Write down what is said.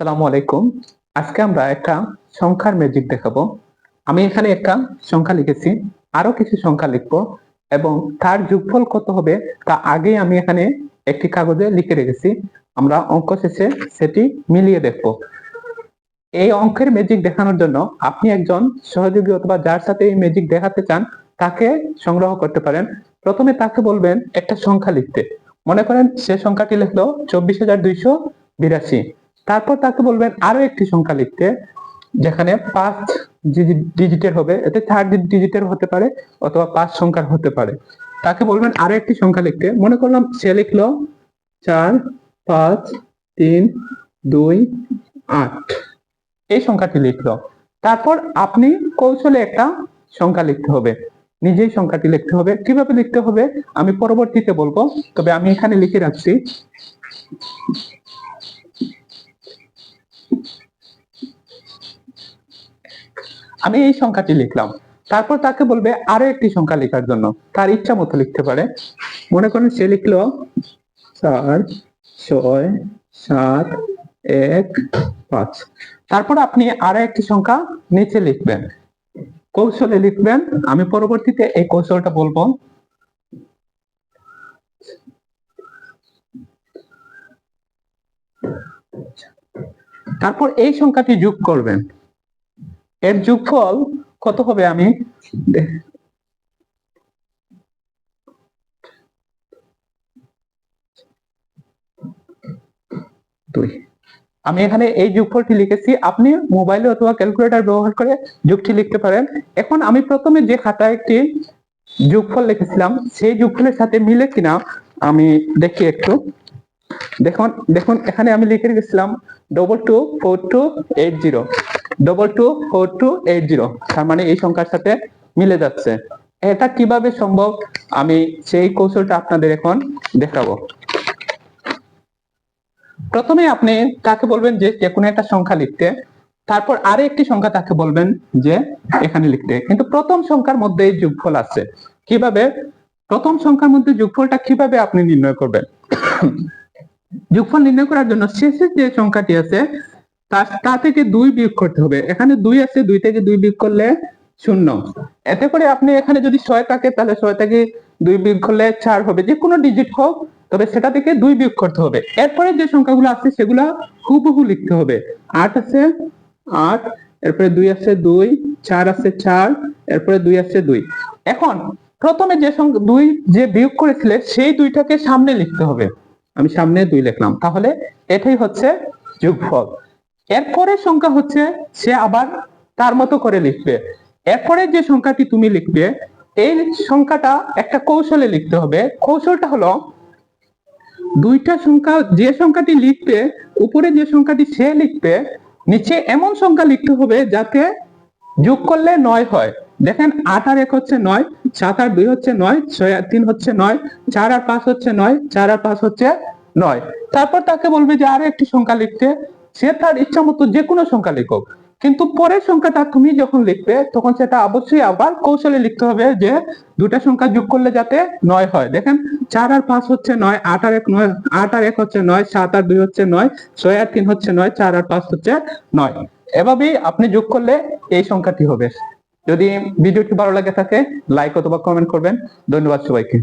আসসালামু আলাইকুম। আজকে আমরা একটা সংখ্যার ম্যাজিক দেখাবো। আমি এখানে একটা সংখ্যা লিখেছি, আরও কিছু সংখ্যা লিখব এবং তার যোগফল কত হবে তা আগেই আমি এখানে একটি কাগজে লিখে রেখেছি। আমরা অঙ্ক শেষে সেটি মিলিয়ে দেখব। এই অঙ্কের ম্যাজিক দেখানোর জন্য আপনি একজন সহযোগী অথবা যার সাথে এই ম্যাজিক দেখাতে চান, তাকে সংগ্রহ করতে পারেন। প্রথমে তাকে বলবেন একটা সংখ্যা লিখতে। মনে করেন সে সংখ্যাটি লিখলো চব্বিশ হাজার দুইশো বিরাশি। তারপর তাকে বলবেন আরও একটি সংখ্যা লিখতে, যেখানে পাঁচ ডিজিটের হবে, এতে চার ডিজিটের হতে পারে অথবা পাঁচ সংখ্যার হতে পারে। তাকে বলবেন আরও একটি সংখ্যা লিখতে, মনে করলাম সে লিখলো চার, পাঁচ, তিন, দুই, আট। এই সংখ্যাটি লিখলো। তারপর আপনি কৌশলে একটা সংখ্যা লিখতে হবে। নিজেই সংখ্যাটি লিখতে হবে। কীভাবে লিখতে হবে আমি পরবর্তীতে বলব, তবে আমি এখানে লিখে রাখছি। আমি এই সংখ্যাটি লিখলাম। তারপর তাকে বলবে, আরও একটি সংখ্যা লেখার জন্য। তার ইচ্ছা মতো লিখতে পারে। মনে করেন সে লিখলো, চার, ছয়, সাত, এক, পাঁচ। তারপর আপনি আরও একটি সংখ্যা নিচে লিখবেন। কৌশলে লিখবেন, আমি পরবর্তীতে এই কৌশলটা বলব। তারপর এই সংখ্যাটি যোগ করবেন। এর যোগফল কত হবে আমি আমি এখানে এই যোগফলটি লিখেছি। আপনি মোবাইলে অথবা ক্যালকুলেটর ব্যবহার করে যোগটি লিখতে পারেন। এখন আমি প্রথমে যে খাতায় একটি যোগফল লিখেছিলাম, সেই যোগফলের সাথে মিলে কিনা আমি দেখি একটু। দেখুন দেখুন, এখানে আমি লিখে রেখেছিলাম double two four two eight zero double two four two eight zero তার মানে এই সংখ্যার সাথে মিলে যাচ্ছে। এটা কীভাবে সম্ভব? আমি সেই কৌশলটা আপনাদের এখন দেখাবো। প্রথমে আপনি তাকে বলবেন যে যে কোনো একটা সংখ্যা লিখতে, তারপর আরও একটি সংখ্যা তাকে বলবেন যে এখানে লিখতে। কিন্তু প্রথম সংখ্যার মধ্যে যোগফল আছে। কীভাবে? প্রথম সংখ্যার মধ্যে যোগফলটা কীভাবে আপনি নির্ণয় করবেন? যোগফল নির্ণয় করার জন্য যে সংখ্যাটি আছে তা তা থেকে দুই বিয়োগ করতে হবে। এখানে দুই আছে, দুই থেকে দুই বিয়োগ করলে শূন্য। এতে করে আপনি এখানে যদি ছয় থাকে, তাহলে ছয় থেকে দুই বিয়োগ করলে চার হবে। যে কোনো ডিজিট হোক, তবে সেটা থেকে দুই বিয়োগ করতে হবে। এরপরে যে সংখ্যাগুলো আছে, সেগুলা হুবহু লিখতে হবে। আট আছে, আট, এরপরে দুই আছে, দুই, চার আছে, চার, এরপরে দুই আছে, দুই। এখন, প্রথমে যে সংখ্যা দুই যে বিয়োগ করেছিলে, সেই দুইটাকে সামনে লিখতে হবে। আমি সামনে দুই লিখলাম। তাহলে এটাই হচ্ছে যোগফল। এরপরে সংখ্যা হচ্ছে, সে আবার তার মতো করে লিখবে। এরপরে যে সংখ্যাটি তুমি লিখবে, এই সংখ্যাটা একটা কৌশলে লিখতে হবে। কৌশলটা হলো, দুইটা সংখ্যা, যে সংখ্যাটি লিখবে, উপরে যে সংখ্যাটি সে লিখবে, নিচে এমন সংখ্যা লিখতে হবে যাতে যোগ করলে নয় হয়। দেখেন, আট আর এক হচ্ছে নয়, সাত আর দুই হচ্ছে নয়, ছয় আর তিন হচ্ছে নয়, চার আর পাঁচ হচ্ছে নয়, চার আর পাঁচ হচ্ছে নয়। তারপর তাকে বলবে যে আরও একটি সংখ্যা লিখতে। সে তার ইচ্ছা মতো যে কোনো সংখ্যা লিখুক। কিন্তু পরের সংখ্যাটা তুমি যখন লিখবে, তখন সেটা অবশ্যই আবার কৌশলে লিখতে হবে যে দুটা সংখ্যা যোগ করলে যাতে নয় হয়। দেখেন, চার আর পাঁচ হচ্ছে নয়, আট আর এক নয়, আট আর এক হচ্ছে নয়, সাত আর দুই হচ্ছে নয়, ছয় আর তিন হচ্ছে নয়, চার আর পাঁচ হচ্ছে নয়। এভাবেই আপনি যোগ করলে এই সংখ্যাটি হবে। যদি ভিডিওটি ভালো লাগে থাকে লাইক অথবা কমেন্ট করবেন। ধন্যবাদ সবাইকে।